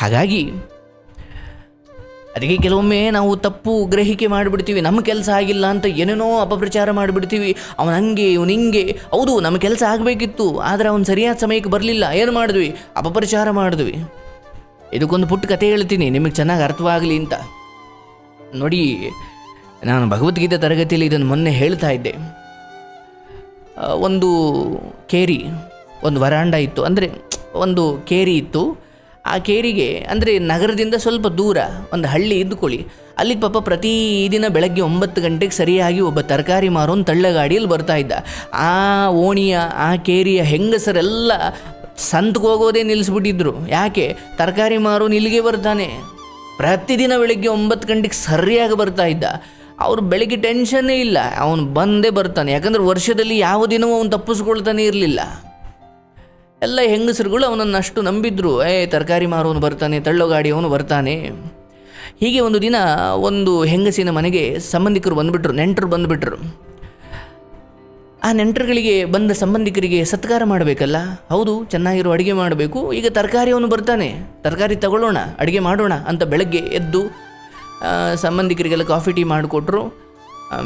ಹಾಗಾಗಿ, ಅದಕ್ಕೆ ಕೆಲವೊಮ್ಮೆ ನಾವು ತಪ್ಪು ಗ್ರಹಿಕೆ ಮಾಡಿಬಿಡ್ತೀವಿ, ನಮ್ಮ ಕೆಲಸ ಆಗಿಲ್ಲ ಅಂತ ಏನೇನೋ ಅಪಪ್ರಚಾರ ಮಾಡಿಬಿಡ್ತೀವಿ, ಅವನು ಹಂಗೆ, ಇವನು ಹಿಂಗೆ, ಹೌದು, ನಮ್ಮ ಕೆಲಸ ಆಗಬೇಕಿತ್ತು, ಆದರೆ ಅವನು ಸರಿಯಾದ ಸಮಯಕ್ಕೆ ಬರಲಿಲ್ಲ, ಏನು ಮಾಡಿದ್ವಿ? ಅಪಪ್ರಚಾರ ಮಾಡಿದ್ವಿ. ಇದಕ್ಕೊಂದು ಪುಟ್ಟ ಕತೆ ಹೇಳ್ತೀನಿ, ನಿಮಗೆ ಚೆನ್ನಾಗಿ ಅರ್ಥವಾಗಲಿ ಅಂತ. ನೋಡಿ, ನಾನು ಭಗವದ್ಗೀತೆ ತರಗತಿಯಲ್ಲಿ ಇದನ್ನು ಮೊನ್ನೆ ಹೇಳ್ತಾ ಇದ್ದೆ. ಒಂದು ಕೇರಿ, ಒಂದು ವರಾಂಡ ಇತ್ತು, ಅಂದರೆ ಒಂದು ಕೇರಿ ಇತ್ತು ಆ ಕೇರಿಗೆ, ಅಂದರೆ ನಗರದಿಂದ ಸ್ವಲ್ಪ ದೂರ, ಒಂದು ಹಳ್ಳಿ ಇದ್ದುಕೊಳ್ಳಿ. ಅಲ್ಲಿಗೆ ಪಾಪ ಪ್ರತಿದಿನ ಬೆಳಗ್ಗೆ ಒಂಬತ್ತು ಗಂಟೆಗೆ ಸರಿಯಾಗಿ ಒಬ್ಬ ತರಕಾರಿ ಮಾರೋನ್ ತಳ್ಳಗಾಡಿಯಲ್ಲಿ ಬರ್ತಾ ಇದ್ದ. ಆ ಓಣಿಯ, ಆ ಕೇರಿಯ ಹೆಂಗಸರೆಲ್ಲ ಸಂತಕ್ಕೆ ಹೋಗೋದೇ ನಿಲ್ಲಿಸ್ಬಿಟ್ಟಿದ್ರು ಯಾಕೆ? ತರಕಾರಿ ಮಾರೋನ್ ಇಲ್ಲಿಗೆ ಬರ್ತಾನೆ. ಪ್ರತಿದಿನ ಬೆಳಗ್ಗೆ ಒಂಬತ್ತು ಗಂಟೆಗೆ ಸರಿಯಾಗಿ ಬರ್ತಾ ಇದ್ದ. ಅವ್ರು ಬೆಳಗ್ಗೆ ಟೆನ್ಷನ್ನೇ ಇಲ್ಲ. ಅವನು ಬಂದೇ ಬರ್ತಾನೆ. ಯಾಕಂದ್ರೆ ವರ್ಷದಲ್ಲಿ ಯಾವ ದಿನವೂ ಅವನು ತಪ್ಪಿಸ್ಕೊಳ್ತಾನೆ ಇರಲಿಲ್ಲ. ಎಲ್ಲ ಹೆಂಗಸರುಗಳು ಅವನನ್ನು ಅಷ್ಟು ನಂಬಿದ್ರು. ಏ, ತರಕಾರಿ ಮಾರೋನು ಬರ್ತಾನೆ ತಳ್ಳೋ ಗಾಡಿ ಅವನು ಬರ್ತಾನೆ. ಹೀಗೆ ಒಂದು ದಿನ ಒಂದು ಹೆಂಗಸಿನ ಮನೆಗೆ ಸಂಬಂಧಿಕರು ಬಂದುಬಿಟ್ರು, ನೆಂಟರು ಬಂದುಬಿಟ್ರು. ಆ ನೆಂಟರುಗಳಿಗೆ ಬಂದ ಸಂಬಂಧಿಕರಿಗೆ ಸತ್ಕಾರ ಮಾಡಬೇಕಲ್ಲ? ಹೌದು, ಚೆನ್ನಾಗಿರೋ ಅಡುಗೆ ಮಾಡಬೇಕು. ಈಗ ತರಕಾರಿ ಅವನು ಬರ್ತಾನೆ. ತರಕಾರಿ ತಗೊಳ್ಳೋಣ, ಅಡುಗೆ ಮಾಡೋಣ ಅಂತ ಬೆಳಗ್ಗೆ ಎದ್ದು ಸಂಬಂಧಿಕರಿಗೆಲ್ಲ ಕಾಫಿ ಟೀ ಮಾಡಿಕೊಟ್ರು.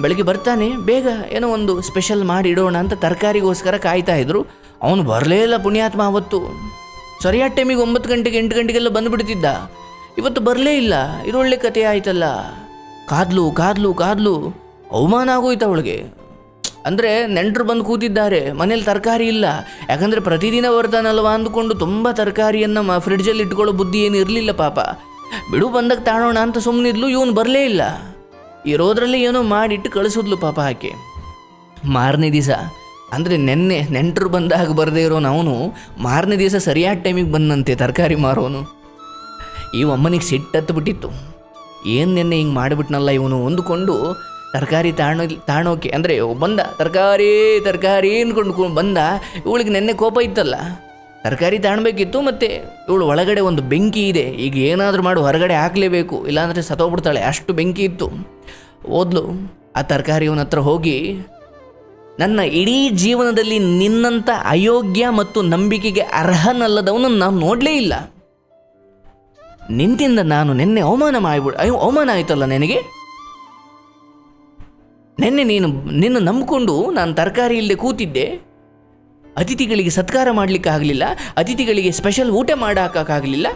ಬೆಳಗ್ಗೆ ಬರ್ತಾನೆ, ಬೇಗ ಏನೋ ಒಂದು ಸ್ಪೆಷಲ್ ಮಾಡಿ ಇಡೋಣ ಅಂತ ತರಕಾರಿಗೋಸ್ಕರ ಕಾಯ್ತಾ ಇದ್ರು. ಅವನು ಬರಲೇ ಇಲ್ಲ ಪುಣ್ಯಾತ್ಮ ಅವತ್ತು. ಸರಿಯಾದ ಟೈಮಿಗೆ ಒಂಬತ್ತು ಗಂಟೆಗೆ ಎಂಟು ಗಂಟೆಗೆಲ್ಲ ಬಂದುಬಿಡ್ತಿದ್ದ. ಇವತ್ತು ಬರಲೇ ಇಲ್ಲ. ಇರೊಳ್ಳೆ ಕಥೆ ಆಯ್ತಲ್ಲ. ಕಾದ್ಲು ಕಾದ್ಲು ಕಾದ್ಲು. ಅವಮಾನ ಆಗೋಯ್ತು ಅವಳಿಗೆ. ಅಂದರೆ ನೆಂಟರು ಬಂದು ಕೂತಿದ್ದಾರೆ. ಮನೇಲಿ ತರಕಾರಿ ಇಲ್ಲ. ಯಾಕಂದರೆ ಪ್ರತಿದಿನ ಬರ್ತಾನಲ್ವ ಅಂದುಕೊಂಡು ತುಂಬ ತರಕಾರಿಯನ್ನು ಫ್ರಿಡ್ಜಲ್ಲಿ ಇಟ್ಕೊಳ್ಳೋ ಬುದ್ಧಿ ಏನು ಇರಲಿಲ್ಲ ಪಾಪ. ಬಿಡು, ಬಂದಾಗ ತಾಣೋಣ ಅಂತ ಸುಮ್ಮನಿದ್ಲು ಇವನು ಬರಲೇ ಇಲ್ಲ. ಇರೋದ್ರಲ್ಲಿ ಏನೋ ಮಾಡಿಟ್ಟು ಕಳಿಸಿದ್ಲು ಪಾಪ ಆಕೆ. ಮಾರನೇ ದಿವಸ ಅಂದರೆ ನೆನ್ನೆ ನೆಂಟರು ಬಂದಾಗ ಬರದೇ ಇರೋನು ಅವನು. ಮಾರನೇ ದಿವಸ ಸರಿಯಾದ ಟೈಮಿಗೆ ಬಂದಂತೆ ತರಕಾರಿ ಮಾರೋನು. ಈ ಅಮ್ಮನಿಗೆ ಸಿಟ್ಟತ್ತು ಬಿಟ್ಟಿತ್ತು ಏನು ನೆನ್ನೆ ಹಿಂಗೆ ಮಾಡಿಬಿಟ್ನಲ್ಲ ಇವನು ಹೊಂದ್ಕೊಂಡು ತರಕಾರಿ ತಾಣ ತಾಣೋಕೆ, ಅಂದರೆ ಬಂದ, ತರಕಾರಿ ತರಕಾರಿ ಅಂದ್ಕೊಂಡು ಬಂದ, ಇವಳಿಗೆ ನೆನ್ನೆ ಕೋಪ ಇತ್ತಲ್ಲ. ತರಕಾರಿ ತಾಣಬೇಕಿತ್ತು ಮತ್ತು ಇವಳು ಒಳಗಡೆ ಒಂದು ಬೆಂಕಿ ಇದೆ, ಈಗ ಏನಾದರೂ ಮಾಡಿ, ಹೊರಗಡೆ ಹಾಕಲೇಬೇಕು, ಇಲ್ಲಾಂದರೆ ಸತ್ತೋಗ್ಬಿಡ್ತಾಳೆ, ಅಷ್ಟು ಬೆಂಕಿ ಇತ್ತು. ಓದ್ಲು ಆ ತರಕಾರಿ ಇವನ ಹತ್ರ ಹೋಗಿ ನನ್ನ ಇಡೀ ಜೀವನದಲ್ಲಿ ನಿನ್ನಂಥ ಅಯೋಗ್ಯ ಮತ್ತು ನಂಬಿಕೆಗೆ ಅರ್ಹನಲ್ಲದವನನ್ನು ನಾನು ನೋಡಲೇ ಇಲ್ಲ. ನಿಂತಿಂದ ನಾನು ನಿನ್ನೆ ಅವಮಾನ ಮಾಡಿಬಿಡ ಅವಮಾನ ಆಯ್ತಲ್ಲ ನಿನಗೆ? ನಿನ್ನೆ ನೀನು ನಿನ್ನ ನಂಬಿಕೊಂಡು ನಾನು ತರಕಾರಿ ಇಲ್ಲದೆ ಕೂತಿದ್ದೆ. ಅತಿಥಿಗಳಿಗೆ ಸತ್ಕಾರ ಮಾಡಲಿಕ್ಕೆ ಆಗಲಿಲ್ಲ ಅತಿಥಿಗಳಿಗೆ ಸ್ಪೆಷಲ್ ಊಟ ಮಾಡೋಕ್ಕಾಗಲಿಲ್ಲ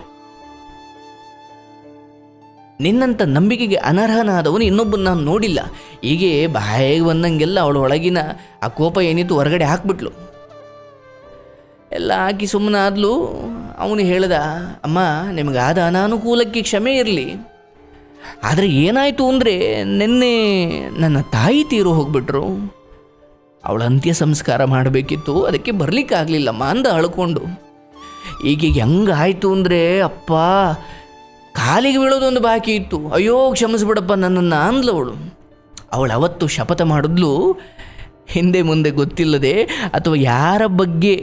ನಿನ್ನಂಥ ನಂಬಿಕೆಗೆ ಅನರ್ಹನಾದವನು ಇನ್ನೊಬ್ಬನ ನಾನು ನೋಡಿಲ್ಲ. ಹೀಗೆ ಬಾಯಿಗೆ ಬಂದಂಗೆಲ್ಲ ಅವಳ ಒಳಗಿನ ಆ ಕೋಪ ಏನಿತ್ತು ಹೊರಗಡೆ ಹಾಕ್ಬಿಟ್ಲು. ಎಲ್ಲ ಹಾಕಿ ಸುಮ್ಮನೆ ಆದ್ಲು ಅವನು ಹೇಳ್ದ, ಅಮ್ಮ, ನಿಮಗಾದ ಅನಾನುಕೂಲಕ್ಕೆ ಕ್ಷಮೆ ಇರಲಿ. ಆದರೆ ಏನಾಯಿತು ಅಂದರೆ ನಿನ್ನೆ ನನ್ನ ತಾಯಿ ತೀರು ಹೋಗ್ಬಿಟ್ರು. ಅವಳ ಅಂತ್ಯ ಸಂಸ್ಕಾರ ಮಾಡಬೇಕಿತ್ತು, ಅದಕ್ಕೆ ಬರಲಿಕ್ಕಾಗಲಿಲ್ಲಮ್ಮ ಅಂದ ಅಳ್ಕೊಂಡು. ಈಗ ಹೆಂಗಾಯ್ತು ಅಂದರೆ, ಅಪ್ಪ ಕಾಲಿಗೆ ಬೀಳೋದೊಂದು ಬಾಕಿ ಇತ್ತು. ಅಯ್ಯೋ, ಕ್ಷಮಿಸ್ಬಿಡಪ್ಪ ನನ್ನನ್ನು ಅಂದ್ಲವಳು. ಅವಳು ಅವತ್ತು ಶಪಥ ಮಾಡಿದ್ಲು. ಹಿಂದೆ ಮುಂದೆ ಗೊತ್ತಿಲ್ಲದೆ ಅಥವಾ ಯಾರ ಬಗ್ಗೆ?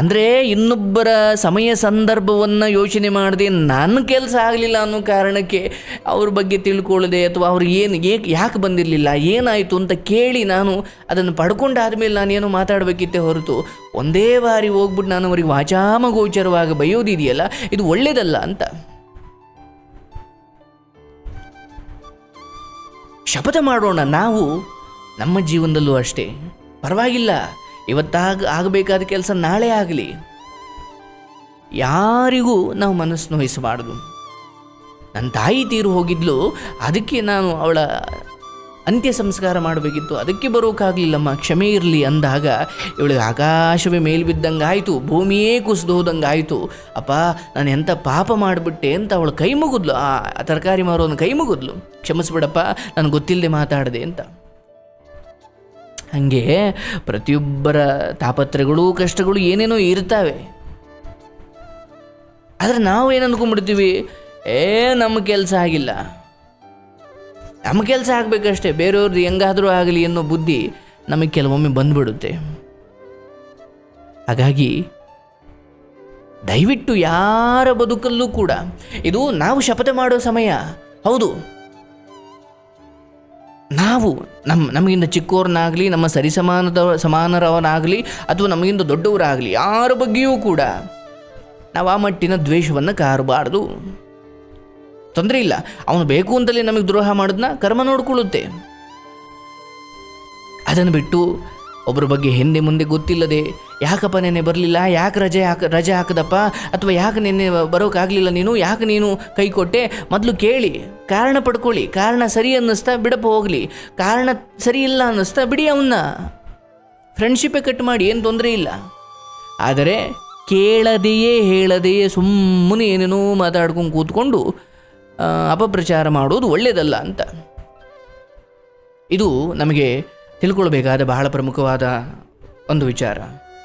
ಅಂದರೆ ಇನ್ನೊಬ್ಬರ ಸಮಯ ಸಂದರ್ಭವನ್ನು ಯೋಚನೆ ಮಾಡದೆ ನನ್ನ ಕೆಲಸ ಆಗಲಿಲ್ಲ ಅನ್ನೋ ಕಾರಣಕ್ಕೆ ಅವ್ರ ಬಗ್ಗೆ ತಿಳ್ಕೊಳ್ಳದೆ ಅಥವಾ ಅವ್ರು ಏನು ಏಕೆ ಯಾಕೆ ಬಂದಿರಲಿಲ್ಲ, ಏನಾಯಿತು ಅಂತ ಕೇಳಿ ನಾನು ಅದನ್ನು ಪಡ್ಕೊಂಡಾದ್ಮೇಲೆ ನಾನೇನು ಮಾತಾಡಬೇಕಿತ್ತೆ ಹೊರತು ಒಂದೇ ಬಾರಿ ಹೋಗ್ಬಿಟ್ಟು ನಾನು ಅವರಿಗೆ ವಾಚಾಮಗೋಚರವಾಗಿ ಬೈಯೋದಿದೆಯಲ್ಲ, ಇದು ಒಳ್ಳೇದಲ್ಲ ಅಂತ. ಶಪಥ ಮಾಡೋಣ. ನಾವು ನಮ್ಮ ಜೀವನದಲ್ಲೂ ಅಷ್ಟೇ. ಪರವಾಗಿಲ್ಲ. ಇವತ್ತಾಗ ಆಗಬೇಕಾದ ಕೆಲಸ ನಾಳೆ ಆಗಲಿ. ಯಾರಿಗೂ ನಾವು ಮನಸ್ಸು ನೋಯಿಸಬಾರ್ದು. ನನ್ನ ತಾಯಿ ತೀರು ಹೋಗಿದ್ಲು. ಅದಕ್ಕೆ ನಾನು ಅವಳ ಅಂತ್ಯ ಸಂಸ್ಕಾರ ಮಾಡಬೇಕಿತ್ತು. ಅದಕ್ಕೆ ಬರೋಕ್ಕಾಗಲಿಲ್ಲಮ್ಮ ಕ್ಷಮೆ ಇರಲಿ ಅಂದಾಗ ಇವಳಿಗೆ ಆಕಾಶವೇ ಮೇಲೆ ಬಿದ್ದಂಗೆ ಆಯಿತು ಭೂಮಿಯೇ ಕುಸಿದು ಹೋದಂಗೆ ಆಯಿತು ಅಪ್ಪ, ನಾನು ಎಂಥ ಪಾಪ ಮಾಡಿಬಿಟ್ಟೆ ಅಂತ ಅವಳು ಕೈ ಮುಗಿದ್ಲು. ಆ ತರಕಾರಿ ಮಾರೋನು ಕೈ ಮುಗಿದ್ಲು. ಕ್ಷಮಿಸ್ಬಿಡಪ್ಪ, ನಾನು ಗೊತ್ತಿಲ್ಲದೆ ಮಾತಾಡಿದೆ ಅಂತ. ಹಾಗೆ ಪ್ರತಿಯೊಬ್ಬರ ತಾಪತ್ರಗಳು ಕಷ್ಟಗಳು ಏನೇನೋ ಇರ್ತಾವೆ. ಆದರೆ ನಾವು ಏನು ಅಂದ್ಕೊಂಡ್ಬಿಡ್ತೀವಿ ಏ ನಮ್ಮ ಕೆಲಸ ಆಗಿಲ್ಲ. ನಮ್ಮ ಕೆಲಸ ಆಗಬೇಕಷ್ಟೇ, ಬೇರೆಯವ್ರದ್ದು ಹೆಂಗಾದರೂ ಆಗಲಿ ಅನ್ನೋ ಬುದ್ಧಿ ನಮಗೆ ಕೆಲವೊಮ್ಮೆ ಬಂದ್ಬಿಡುತ್ತೆ. ಹಾಗಾಗಿ ದಯವಿಟ್ಟು ಯಾರ ಬದುಕಲ್ಲೂ ಕೂಡ, ಇದು ನಾವು ಶಪಥ ಮಾಡೋ ಸಮಯ. ಹೌದು. ನಾವು ನಮ್ಮ ನಮಗಿಂತ ಚಿಕ್ಕವ್ರನ್ನಾಗಲಿ ನಮ್ಮ ಸರಿಸಮಾನದ, ಸಮಾನರವನಾಗಲಿ, ಅಥವಾ ನಮಗಿಂತ ದೊಡ್ಡವರಾಗಲಿ, ಯಾರ ಬಗ್ಗೆಯೂ ಕೂಡ ನಾವು ಆ ಮಟ್ಟಿನ ದ್ವೇಷವನ್ನು ಕಾರಬಾರ್ದು. ತೊಂದರೆ ಇಲ್ಲ. ಅವನು ಬೇಕು ಅಂತಲೇ ನಮಗೆ ದ್ರೋಹ ಮಾಡೋದನ್ನ ಕರ್ಮ ನೋಡಿಕೊಳ್ಳುತ್ತೆ. ಅದನ್ನು ಬಿಟ್ಟು ಒಬ್ಬರ ಬಗ್ಗೆ ಹಿಂದೆ ಮುಂದೆ ಗೊತ್ತಿಲ್ಲದೆ, ಯಾಕಪ್ಪ ನೆನ್ನೆ ಬರಲಿಲ್ಲ? ಯಾಕೆ ರಜೆ ಹಾಕ, ರಜೆ ಹಾಕದಪ್ಪ? ಅಥವಾ ಯಾಕೆ ನೆನ್ನೆ ಬರೋಕ್ಕಾಗಲಿಲ್ಲ ನೀನು? ಯಾಕೆ ನೀನು ಕೈ ಕೊಟ್ಟೆ? ಮೊದಲು ಕೇಳಿ. ಕಾರಣ ಪಡ್ಕೊಳ್ಳಿ. ಕಾರಣ ಸರಿ ಅನ್ನಿಸ್ತಾ ಬಿಡಪ್ಪ ಹೋಗಲಿ. ಕಾರಣ ಸರಿ ಇಲ್ಲ ಅನ್ನಿಸ್ತಾ ಬಿಡಿ ಅವನ್ನ. ಫ್ರೆಂಡ್ಶಿಪ್ಪೇ ಕಟ್ ಮಾಡಿ, ಏನು ತೊಂದರೆ ಇಲ್ಲ. ಆದರೆ ಕೇಳದೆಯೇ ಹೇಳದೆಯೇ ಸುಮ್ಮನೆ ಏನೇನೋ ಮಾತಾಡ್ಕೊಂಡು ಕೂತ್ಕೊಂಡು ಅಪಪ್ರಚಾರ ಮಾಡೋದು ಒಳ್ಳೆಯದಲ್ಲ ಅಂತ. ಇದು ನಮಗೆ ತಿಳ್ಕೊಳ್ಬೇಕಾದ ಬಹಳ ಪ್ರಮುಖವಾದ ಒಂದು ವಿಚಾರ.